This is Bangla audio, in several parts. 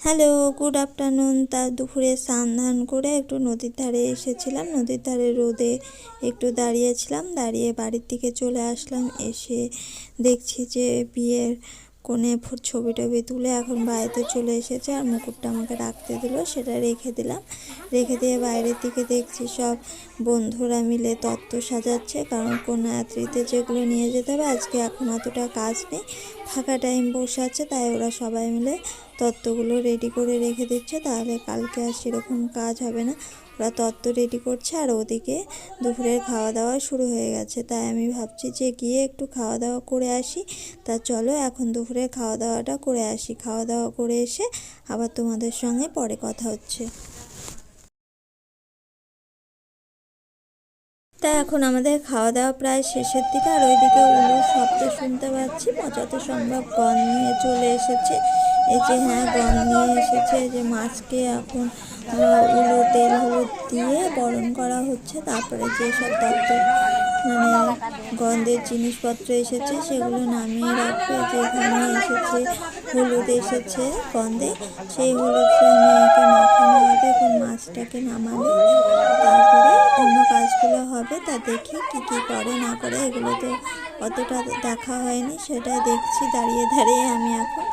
হ্যালো গুড আফটারনুন তা দুপুরে স্নান ধান করে একটু নদীর ধারে এসেছিলাম। নদীর ধারে রোদে একটু দাঁড়িয়েছিলাম। দাঁড়িয়ে বাড়ির দিকে চলে আসলাম। এসে দেখছি যে বিয়ের কোণে ছবি টবি তুলে এখন বাড়িতে চলে এসেছে আর মুকুটটা আমাকে রাখতে দিল, সেটা রেখে দিলাম। রেখে দিয়ে বাইরের দিকে দেখছি সব বন্ধুরা মিলে তত্ত্ব সাজাচ্ছে, কারণ কন্যাত্রীতে যেগুলো নিয়ে যেতে হবে, আজকে এখন অতটা কাজ নেই। ফাঁকা টাইম বসে আছে, তাই ওরা সবাই মিলে তত্ত্বগুলো রেডি করে রেখে দিচ্ছে, তাহলে কালকে আর সেরকম কাজ হবে না। ওরা তত্ত্ব রেডি করছে আর ওদিকে দুপুরের খাওয়া দাওয়া শুরু হয়ে গেছে। তাই আমি ভাবছি যে গিয়ে একটু খাওয়া দাওয়া করে আসি। তা চলো এখন দুপুরের খাওয়া দাওয়াটা করে আসি। খাওয়া দাওয়া করে এসে আবার তোমাদের সঙ্গে পরে কথা হচ্ছে। তা এখন আমাদের খাওয়া দাওয়া প্রায় শেষের দিকে আর ওইদিকে উলু শব্দ শুনতে পাচ্ছি। যত সম্ভব গন নিয়ে চলে এসেছে। এই যে হ্যাঁ গন নিয়ে এসেছে যে মাছকে এখন উলু, তেল, হলুদ দিয়ে গরম করা হচ্ছে। তারপরে যেসব তত্ত্ব মানে গন্ধের জিনিসপত্র এসেছে, সেগুলো নামিয়ে রাখবে। যেখানে এসেছে, হলুদ এসেছে গন্ধে, সেই হলুদটা মেয়েকে মাখানো হবে, এখন মাছটাকে নামাবে। তারপরে অন্য কাজগুলো হবে, তা দেখি কি কি করে, না করে, এগুলো তো অতটা দেখা হয়নি। সেটা দেখছি, দাঁড়িয়ে দাঁড়িয়ে আমি এখন।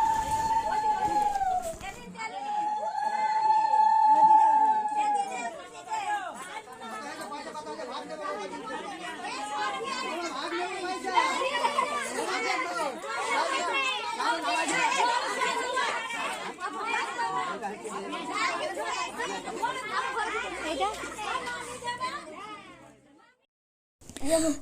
এটা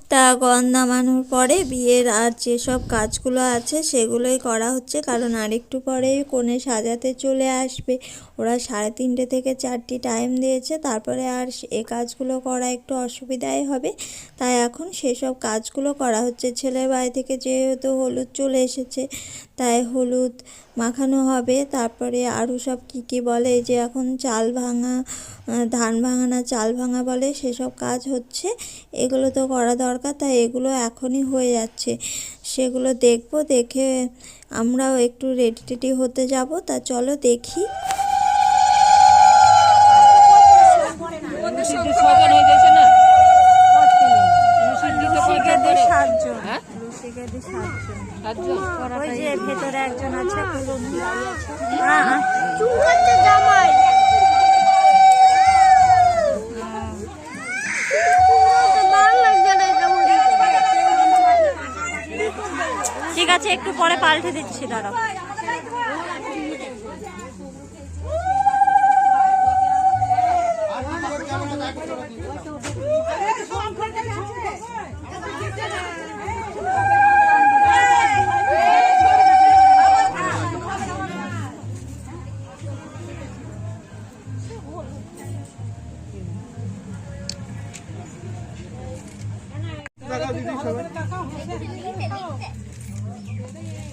তা গন নামানোর পরে বিয়ের আর যেসব কাজগুলো আছে সেগুলোই করা হচ্ছে। কারণ আরেকটু পরেই কোণে সাজাতে চলে আসবে। ওরা সাড়ে তিনটে থেকে চারটি টাইম দিয়েছে। তারপরে আর এ কাজগুলো করা একটু অসুবিধাই হবে। তাই এখন সেসব কাজগুলো করা হচ্ছে। ছেলের বাড়ি থেকে যেহেতু হলুদ চলে এসেছে, তাই হলুদ মাখানো হবে। তারপরে আরও সব কী কী বলে যে এখন চাল ভাঙা ধান ভাঙা না চাল ভাঙা বলে সেসব কাজ হচ্ছে। এগুলো তো করা দরকার, তাই এগুলো এখনই হয়ে যাচ্ছে। সেগুলো দেখব, দেখে আমরাও একটু রেডি টেডি হতে যাব। তা চলো দেখি সিদ্ধি ছজন হয়ে গেছে না সিদ্ধি তো কয়জন করে? সাতজন হ্যাঁ? লুসিকে দি সাতজন সাতজন? ওই যে ভেতরে একজন আছে ঠিক আছে একটু পরে পাল্টে দিচ্ছি দাঁড়াও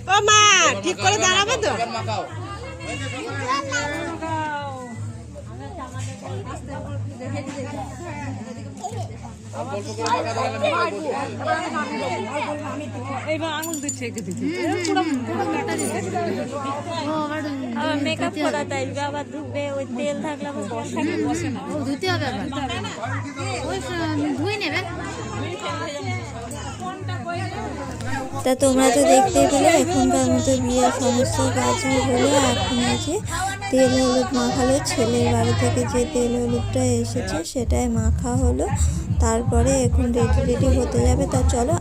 ও মা ঠিক করে দাঁড়াবে তো? এইবার আঙুল দিচ্ছে একে দিচ্ছে মেকআপ করা তাই আবার ধুবে ওই তেল থাকলে আবার বসে বসে না। ধুতে হবে ওই ধুই নেবে। তা তোমরা তো দেখতেই পেলে এখনকার মতো বিয়ের সমস্ত কাজ হলো এখন যে তেল হলুদ মাখালো, ছেলের বাড়ি থেকে যে তেল হলুদটা, এসেছে, সেটাই মাখা হলো। তারপরে এখন রেডি রেডি হতে যাবে। তা চলো